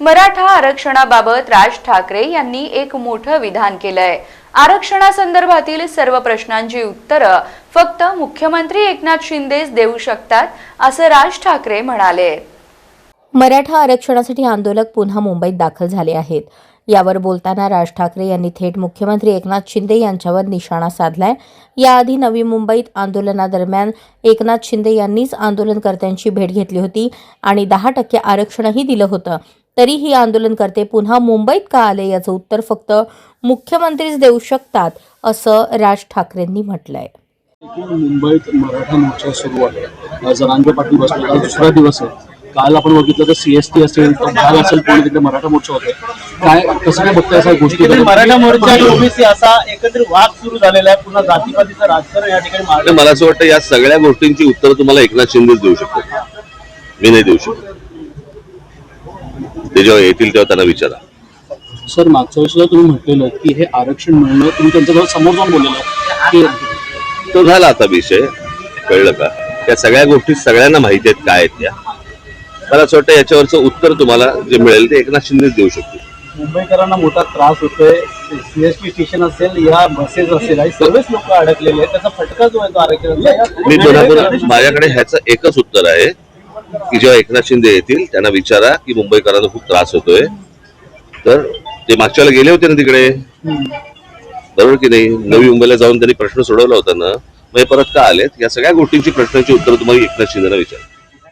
मराठा आरक्षणाबाबत राज ठाकरे यांनी एक मोठं विधान केलंय. आरक्षणासंदर्भातील सर्व प्रश्नांची उत्तरं फक्त मुख्यमंत्री एकनाथ शिंदेच देऊ शकतात असं राज ठाकरे म्हणाले. मराठा आरक्षणासाठी आंदोलक पुन्हा मुंबईत दाखल झाले आहेत. यावर बोलताना राज ठाकरे यांनी थेट मुख्यमंत्री एकनाथ शिंदे यांच्यावर निशाणा साधलाय. याआधी नवी मुंबईत आंदोलनादरम्यान एकनाथ शिंदे यांनीच आंदोलनकर्त्यांची भेट घेतली होती आणि दहा टक्के आरक्षणही दिलं होतं. तरीही आंदोलनकर्ते पुन्हा मुंबईत का आले याचं उत्तर फक्त मुख्यमंत्रीच देऊ शकतात असं राज ठाकरेंनी म्हटलंय. मुंबईत मराठा मोर्चा सुरू आहे. जरांगे पाटील बसले काल दुसरा दिवस आहे. काल आपण बघितलं तर सीएसटी असेल तर भाग असेल पुणे तिकडे मराठा मोर्चा होते. काय कसं काय बघताय अशा गोष्टी? मराठा मोर्चा आणि ओबीसी असा एकत्रित वाद सुरू झालेला आहे. पुन्हा जातीपातीचं राजकारण या ठिकाणी मला असं वाटतं या सगळ्या गोष्टींची उत्तर तुम्हाला एकनाथ शिंदेच देऊ शकतो मी नाही देऊ शकत. ते जेव्हा येतील तेव्हा त्यांना विचारा. सर मागच्या सुद्धा तुम्ही म्हटलेलं की हे आरक्षण मिळणं तुम्ही त्यांच्याजवळ समोर जाऊन बोललेलं की तो झाला आता विषय. कळलं का? त्या सगळ्या गोष्टी सगळ्यांना माहिती आहेत काय आहेत त्या. मला असं वाटतं याच्यावरचं उत्तर तुम्हाला जे मिळेल ते एकनाथ शिंदेच देऊ शकतील. मुंबईकरांना मोठा त्रास होतोय. सीएसटी स्टेशन असेल या बसेस असेल आणि सर्वच लोक अडकलेले आहेत. त्याचा फटका जो आहे तो आरक्षणाचा. मी माझ्याकडे ह्याचं एकच उत्तर आहे. की जेव्हा एकनाथ शिंदे येतील. त्यांना विचारा की मुंबईकरांना खूप त्रास होतोय. तर ते मागच्या गेले होते ना तिकडे? बरोबर की नाही? नवी मुंबईला जाऊन त्यांनी प्रश्न सोडवला होता ना. मग परत का आलेत? या सगळ्या गोष्टींची प्रश्नांची उत्तर तुम्हाला एकनाथ शिंदेना विचार